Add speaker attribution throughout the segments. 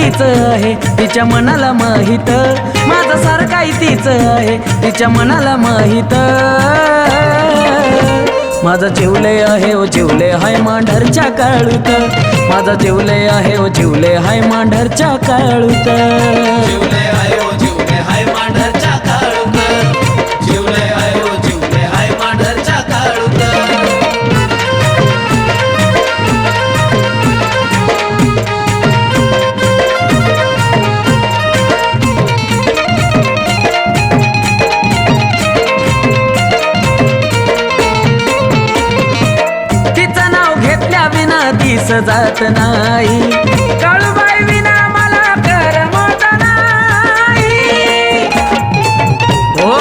Speaker 1: तीच आहे तिच्या मनाला माहीत. माझा सारखाही तीच आहे तिच्या मनाला माहीत. माझा जिवले आहे ओ जिवले हाय मांढरच्या काळूत. माझा जिवले आहे ओ जिवले हाय मांढरच्या काळूत. घेतल्या दिस जात नाही. काळूबाई विना मला करमत नाही हो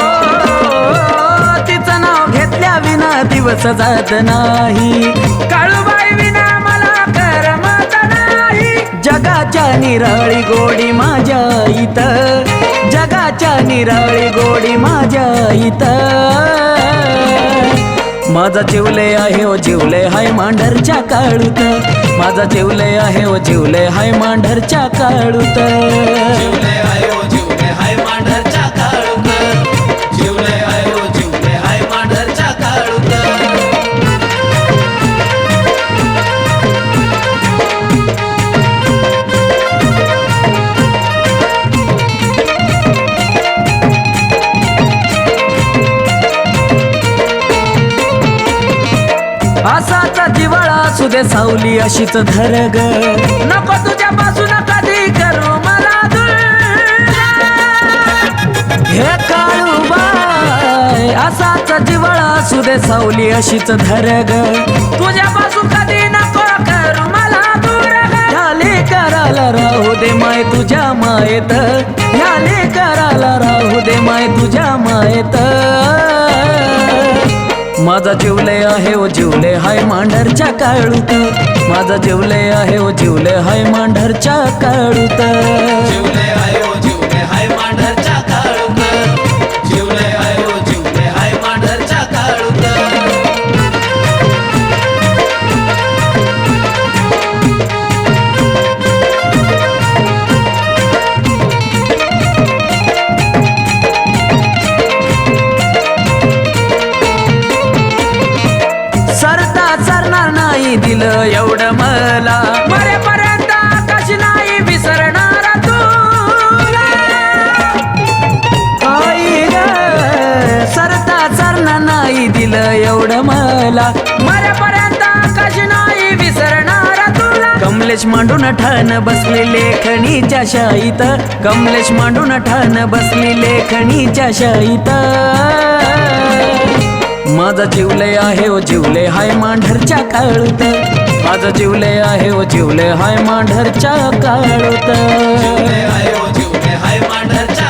Speaker 1: तिचं नाव घेतल्या विना दिवस जात नाही. काळूबाई विना मला करमत नाही जगाच्या निराळी गोडी माझ्या इथं. जगाच्या निराळी माझा जिवले आहे ओ जेवले हाय मांढरच्या काळूत. माझा जिवले आहे ओ जेवले हाय मांढरच्या काळूत. असाचा जिवाळा असू दे सावली अशीच धर ग नको तुझ्यापासून कधी करू मला हे काळूबाय असाच जिवाळा असू दे सावली अशीच धर ग बाजू कधी नको करू मला दूर. ह्याले कराला राहू दे माय तुझ्या मायेत. ह्याले कराला राहू दे माय तुझ्या मायेत. माझा जिवले आहे ओ जिवले हाय मांढरच्या काळूत. माझा जिवले आहे ओ जिवले हाय मांढरच्या काळूत. मला मरेपर्यंत आकाश नाही विसरणार तुला आई ग सरता सरणार नाही दिलं एवढं मला. मरेपर्यंत आकाश नाही विसरणार तुला. कमलेश मांडून ठाण बसली लेखणीच्या शाईत. कमलेश मांडून ठाण बसली लेखणीच्या शाईत. माझा जिवले आहे ओ जिवले हाय मांढरच्या काळूत. माझा जिवले आहे व जिवले हाय मांढरच्या काळ
Speaker 2: जिवले आयो जिवले हाय मांढरच्या